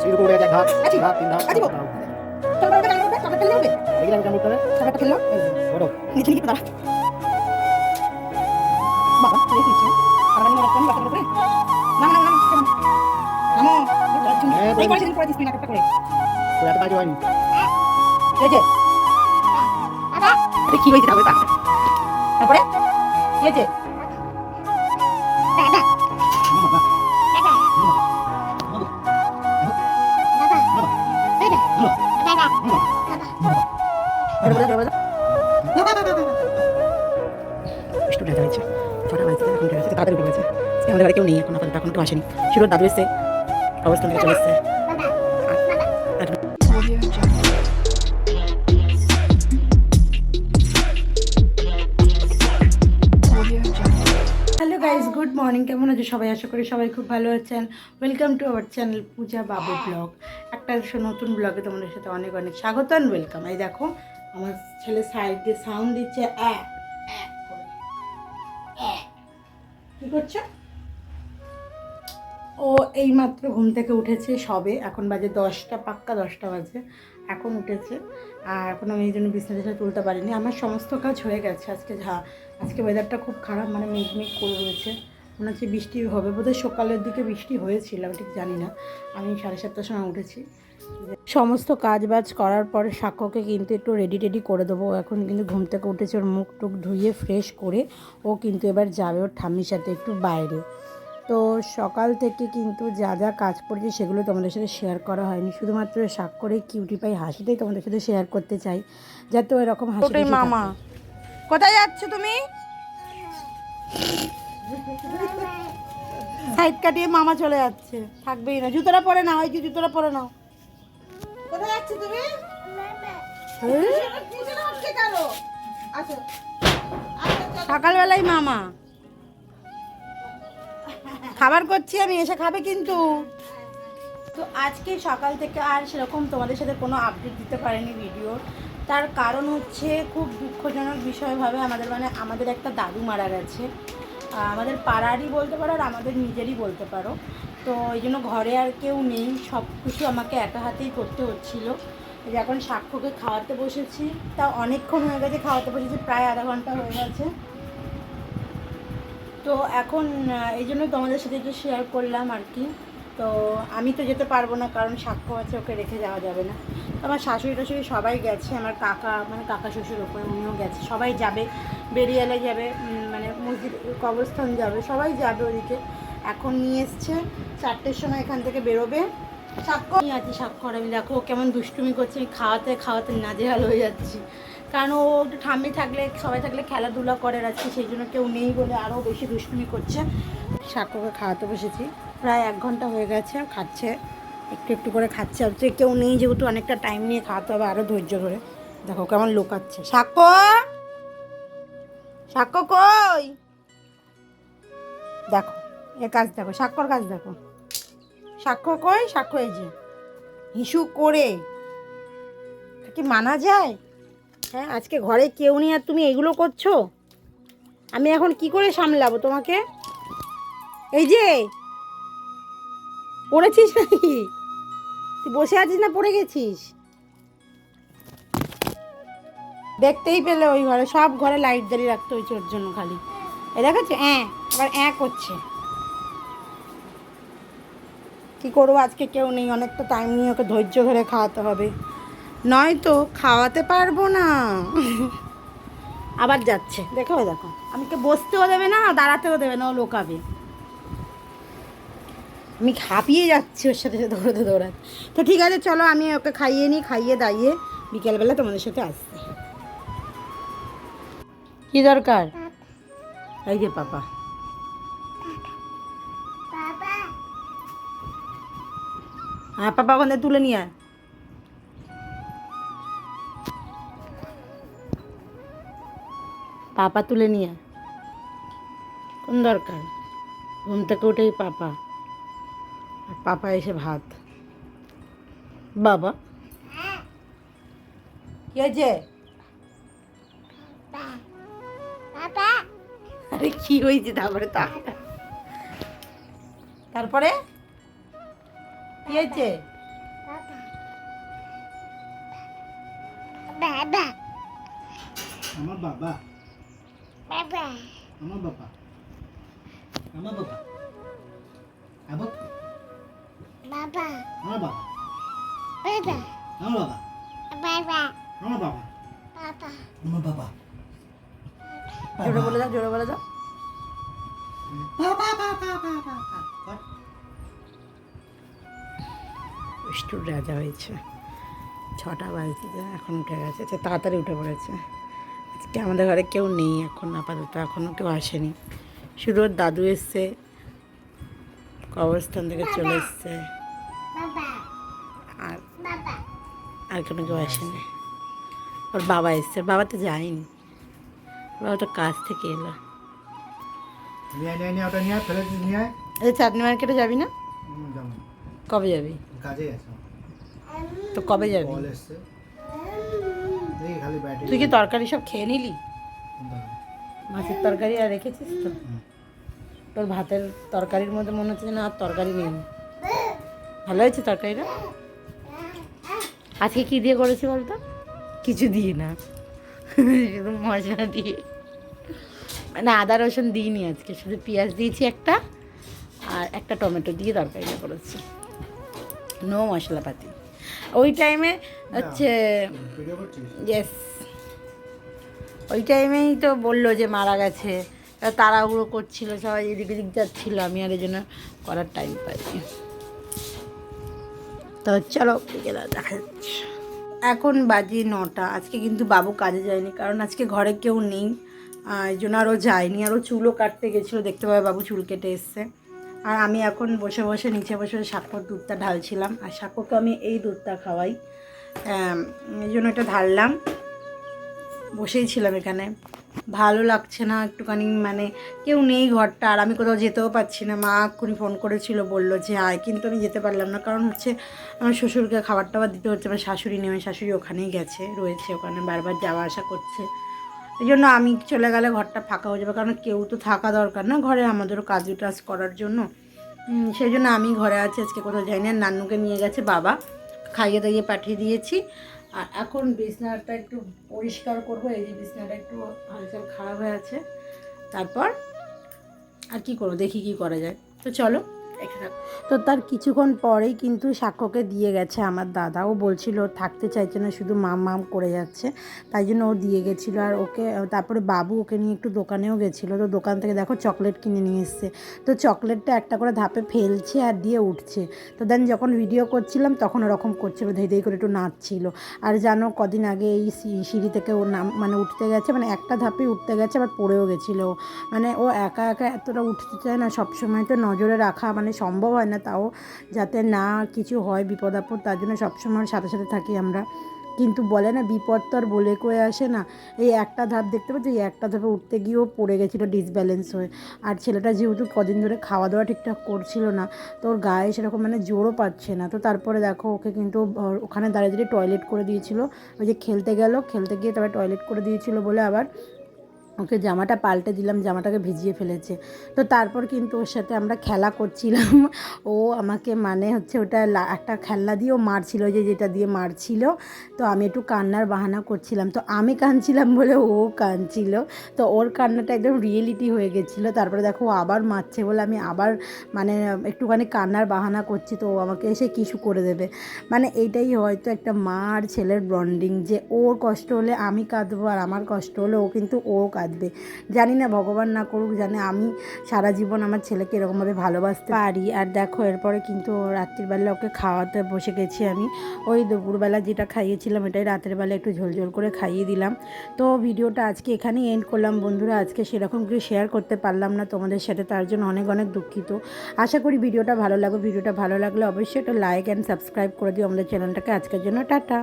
সিঁড়ি করে এক ধাপ আছি। ধাপ তিন ধাপ আছি গো। চলো চলো চলো চলো ফেললে হবে দেখি আমি কেমন করে চাকাটা ফেলল ওঠো নিচে নিচে দাঁড়া বাবা ছেড়ে দিচ্ছে আর আমি রাখতাম বাচ্চার উপরে না না না নামো হ্যাঁ, এই করে এই যে আরে কি হয়েছে তাহলে তারপরে কি হয়েছে স্টুডেন্ট হয়েছে ছটা বাজছে এখন তাড়াতাড়ি উঠে গেছে আমাদের বাড়ি কেউ নেই এখন আপাতত এখন তো আসেনি শিরোর দাদু এসছে অবস্থান থেকে চলে এসছে কেমন আছে? সবাই আশা করি সবাই খুব ভালো আছেন। Welcome to our channel Puja Babu blog একটা নতুন ব্লগে তোমাদের সাথে অনেক অনেক স্বাগত অ্যান্ড ওয়েলকাম এই দেখো, আমার ছেলে সাইড দিয়ে সাউন্ড দিচ্ছে। কি করছ? ও এইমাত্র ঘুম থেকে উঠেছে সবে। এখন বাজে দশটা, পাক্কা দশটা বাজে। এখন উঠেছে। আর এখন আমি এই জন্য বিছনা টিছনা তুলতে পারিনি। আমার সমস্ত কাজ হয়ে গেছে। আজকে যা আজকে ওয়েদারটা খুব খারাপ মানে মেঘ মেঘ করে রয়েছে। মনে হচ্ছে বৃষ্টি হবে। বোধহয় সকালের দিকে বৃষ্টি হয়েছিল আমি ঠিক জানি না। আমি সাড়ে সাতটার সময় উঠেছি। সমস্ত কাজ বাজ করার পরে সাক্ষ্যকে কিন্তু একটু রেডি টেডি করে দেবো। এখন কিন্তু ঘুম থেকে উঠেছে ওর মুখ টুক ধুয়ে ফ্রেশ করে ও কিন্তু এবার যাবে ওর ঠাম্মির সাথে একটু বাইরে। তো সকাল থেকে কিন্তু যা যা কাজ করেছি সেগুলো তোমাদের সাথে শেয়ার করা হয়নি। শুধুমাত্র স্বাক্ষরে কিউটি পাই হাসিটাই তোমাদের সাথে শেয়ার করতে চাই যাতে ওই রকম হাসি মামা। কোথায় যাচ্ছ তুমি? সাইড কাটিয়ে মামা চলে যাচ্ছে। থাকবেই না। জুতোটা পরে নাও যে জুতোটা পরে নাও। তুমি? সকালবেলায় মামা। খাবার করছি আমি, এসে খাবে কিন্তু। তো আজকে সকাল থেকে আর সেরকম তোমাদের সাথে কোনো আপডেট দিতে পারিনি ভিডিও তার কারণ হচ্ছে খুব দুঃখজনক বিষয়ভাবে আমাদের মানে আমাদের একটা দাদু মারা গেছে। আমাদের পাড়ারই বলতে পারো আর আমাদের নিজেরই বলতে পারো। তো এই জন্য ঘরে আর কেউ নেই, সব কিছু আমাকে একা হাতেই করতে হচ্ছিল। যে এখন সাক্ষ্যকে খাওয়াতে বসেছি, তা অনেকক্ষণ হয়ে গেছে খাওয়াতে বসেছি, প্রায় আধা ঘণ্টা হয়ে গেছে। তো এখন এই জন্য তোমাদের সাথে একটু শেয়ার করলাম আর কি। তো আমি তো যেতে পারব না, কারণ সাক্ষ্য আছে, ওকে রেখে যাওয়া যাবে না। আমার শাশুড়ি টাশুড়ি সবাই গেছে, আমার কাকা মানে কাকা শ্বশুর ওপরে, উনিও গেছে। সবাই যাবে, বেরিয়ালে যাবে মসজিদ, কবরস্থান যাবে, সবাই যাবে ওদিকে। এখন নিয়ে এসছে, চারটের সময় এখান থেকে বেরোবে। সাক্ষ্য নিয়ে আছি সাক্ষর আমি দেখো কেমন দুষ্টুমি করছে, আমি খাওয়াতে খাওয়াতে নাজেহাল হয়ে যাচ্ছি। কারণ ও একটু ঠাম্মি থাকলে, সবাই থাকলে খেলাধুলা করে আজকে, সেই জন্য কেউ নেই বলে আরও বেশি দুষ্টুমি করছে। সাক্ষ্যকে খাওয়াতে বসেছি। প্রায় এক ঘণ্টা হয়ে গেছে, খাচ্ছে। একটু একটু করে খাচ্ছে আর হচ্ছে কেউ নেই যেহেতু অনেকটা টাইম নিয়ে খাওয়াতে হবে আরও ধৈর্য ধরে। দেখো কেমন লোকাচ্ছে। সাক্ষ্য! সাক্ষ্য কই? দেখো এ কাজ দেখো সাক্ষর কাজ দেখো। সাক্ষ্য কই? সাক্ষ্য এই যে, হিসু করে। কি মানা যায়? হ্যাঁ আজকে ঘরে কেউ নেই আর তুমি এগুলো করছ? আমি এখন কি করে সামলাবো তোমাকে? এই যে, পড়েছিস নাকি? তুই বসে আছিস না, পড়ে গেছিস? দেখতেই পেলে ওই ঘরে, সব ঘরে লাইট জ্বালিয়ে রাখতে হয়েছে ওর জন্য খালি। এ দেখাচ্ছে? হ্যাঁ আবার অ্যাঁ করছে। কি করব, আজকে কেউ নেই, অনেকটা টাইম নিয়ে ওকে ধৈর্য ধরে খাওয়াতে হবে। নয়তো খাওয়াতে পারব না। আবার যাচ্ছে। দেখো দেখো। আমাকে বসতেও দেবে না, দাঁড়াতেও দেবে না, ও লোকাবে। আমি খাপিয়ে যাচ্ছি ওর সাথে, দৌড়াতে দৌড়াতে। তো ঠিক আছে, চলো, আমি ওকে খাইয়ে নিই, খাইয়ে দাইয়ে বিকেলবেলা তোমাদের সাথে আসছি। কি দরকার? এই যে পাপা। হ্যাঁ পাপা ওখান থেকে তুলে নিয়ে আয়। পাপা তুলে নিয়ে আয়। কোন দরকার? ঘুম থেকে উঠেই পাপা। আর পাপা এসে ভাত। বাবা। কি হয়েছে? আরে কি হয়েছে তারপরে তা? তারপরে? কি হয়েছে? আমার বাবা। আমার বাবা। আমার বাবা। আমার বাবা। আমার বাবা। আমার বাবা। আমার বাবা। জোরে বলে যাও জোরে বলে দাও। বাবা বাবা বাবা বাবা রাজা হয়েছে। ছটা বাজছে এখন উঠে গেছে সে তাড়াতাড়ি উঠে পড়েছে। আজকে আমাদের ঘরে কেউ নেই এখন আপাতত এখনও কেউ আসেনি। শুধু ওর দাদু এসছে কবরস্থান থেকে চলে এসছে। আর আর কোনো কেউ আসেনি। ওর বাবা এসছে বাবা তো যায়নি। বাবা তো কাজ থেকে এলো। নিয়ে নিয়ে নিয়ে ওটা নিয়ে ফেলে নিয়ে এই চাটনি মার্কেটে যাবি না? না। কবে যাবি? কাজে তো কবে যাবি? তুই কি তরকারি সব খেয়ে নিলি? মাছের তরকারি আর রেখেছিস তো? তোর ভাতের তরকারির মধ্যে মনে হচ্ছে যেন আর তরকারি নেই। ভালো হয়েছে তরকারিটা? আজকে কি দিয়ে করেছি বলতো? কিছু দিয়ে না। শুধু মশলা দিয়ে। মানে আদা রসুন দিইনি আজকে শুধু পেঁয়াজ দিয়েছি একটা আর একটা টমেটো দিয়ে তরকারিটা করেছি। নো মশলাপাতি। ওই টাইমে হচ্ছে ইয়েস ওই টাইমেই তো বলল যে মারা গেছে। তাড়াহুড়ো করছিল সবাই এদিক এদিক যাচ্ছিল আমি আর এই জন্য করার টাইম পাইনি। তো চলো বিকেলে দেখা যাচ্ছে। এখন বাজে নটা আজকে কিন্তু বাবু কাজে যায়নি কারণ আজকে ঘরে কেউ নেই। এই জন্য আরও যায়নি আরও চুলও কাটতে গেছিল, দেখতে পাবে বাবু চুল কেটে এসছে। আর আমি এখন বসে বসে, নিচে বসে সাক্ষর দুধটা ঢালছিলাম, আর সাক্ষরকে আমি এই দুধটা খাওয়াই। এই জন্য এটা ঢাললাম, বসেই ছিলাম এখানে। ভালো লাগছে না একটুখানি মানে কেউ নেই ঘরটা, আর আমি কোথাও যেতেও পারছি না। মা এক্ষুনি ফোন করেছিল, বলল যে আয়, কিন্তু আমি যেতে পারলাম না, কারণ হচ্ছে আমার শ্বশুরকে খাবার টাবার দিতে হচ্ছে, আমার শাশুড়ি আমার শাশুড়ি ওখানেই গেছে, রয়েছে ওখানে, বারবার যাওয়া আসা করছে। এই জন্য আমি চলে গেলে ঘরটা ফাঁকা হয়ে যাবে, কারণ কেউ তো থাকা দরকার না ঘরে আমাদেরও কাজ টাজ করার জন্য। সেই জন্য আমি ঘরে আছি, আজকে কোথাও যাইনি। আর নান্নুকে নিয়ে গেছে বাবা, খাইয়ে দাইয়ে পাঠিয়ে দিয়েছি। আর এখন বিছনাটা একটু পরিষ্কার করব, এই যে বিছনাটা একটু হালচাল খারাপ হয়ে আছে। তারপর আর কি করব, দেখি কি করা যায়। তো চলো। থাকো তো তার কিছুক্ষণ পরেই কিন্তু সাক্ষ্যকে দিয়ে গেছে আমার দাদা। ও বলছিল ও থাকতে চাইছে না, শুধু মাম মাম করে যাচ্ছে। তাই জন্য ও দিয়ে গেছিল। আর ওকে, তারপরে বাবু ওকে নিয়ে একটু দোকানেও গেছিল। তো দোকান থেকে দেখো চকলেট কিনে নিয়ে এসছে। তো চকলেটটা একটা করে ধাপে ফেলছে আর দিয়ে উঠছে। তো দেন যখন ভিডিও করছিলাম, তখন ওরকম করছিল ধেই ধেই করে একটু নাচছিল। আর জানো, কদিন আগে এই সিঁড়ি থেকে ও নাম মানে উঠতে গেছে মানে একটা ধাপে উঠতে গেছে, আবার পড়েও গেছিল। মানে ও একা একা এতটা উঠতে চায় না, সবসময় তো নজরে রাখা মানে সম্ভব হয় না তাও যাতে না কিছু হয় বিপদ আপদ তার জন্য সবসময় সাথে সাথে থাকি আমরা। কিন্তু বলে না, বিপদ তো আর বলে কয়ে আসে না। এই একটা ধাপ দেখতে পাচ্ছি, এই একটা ধাপে উঠতে গিয়েও পড়ে গেছিল ডিসব্যালেন্স হয়ে। আর ছেলেটা যেহেতু কদিন ধরে খাওয়া দাওয়া ঠিকঠাক করছিল না, তো ওর গায়ে সেরকম মানে জোরও পাচ্ছে না। তো তারপরে দেখো, ওকে কিন্তু ওখানে দাঁড়িয়ে দাঁড়িয়ে টয়লেট করে দিয়েছিল। ওই যে খেলতে গেল, খেলতে গিয়ে তারপরে টয়লেট করে দিয়েছিল বলে আবার ওকে জামাটা পাল্টে দিলাম, জামাটাকে ভিজিয়ে ফেলেছে। তো তারপর কিন্তু ওর সাথে আমরা খেলা করছিলাম। ও আমাকে মানে হচ্ছে ওটা একটা খেলনা দিয়েও মারছিল যে যেটা দিয়ে মারছিল। তো আমি একটু কান্নার বাহানা করছিলাম। তো আমি কাঁদছিলাম বলে ও কাঁদছিল। তো ওর কান্নাটা একদম রিয়েলিটি হয়ে গেছিল। তারপরে দেখো ও আবার মারছে বলে আমি আবার মানে একটুখানি কান্নার বাহানা করছি। তো ও আমাকে এসে কিছু করে দেবে? মানে এইটাই হয়তো একটা মা আর ছেলের বন্ডিং যে ওর কষ্ট হলে আমি কাঁদবো আর আমার কষ্ট হলে ও কিন্তু ও কাঁদবে। জানি না ভগবান না করুক, জানে আমি সারা জীবন আমার ছেলেকে এরকমভাবে ভালোবাসতে পারি। আর দেখো, এরপরে কিন্তু রাত্রিবেলা ওকে খাওয়াতে বসে গেছি আমি। ওই দুপুরবেলা যেটা খাইয়েছিলাম, এটাই রাতের বেলা একটু ঝোলঝোল করে খাইয়ে দিলাম। তো ভিডিওটা আজকে এখানেই এন্ড করলাম। বন্ধুরা, আজকে সেরকম কিছু শেয়ার করতে পারলাম না তোমাদের সাথে, তার জন্য অনেক অনেক দুঃখিত। আশা করি ভিডিওটা ভালো লাগবে। ভিডিওটা ভালো লাগলে অবশ্যই একটা লাইক অ্যান্ড সাবস্ক্রাইব করে দিও। আমাদের চ্যানেলটাকে আজকের জন্য টাটা।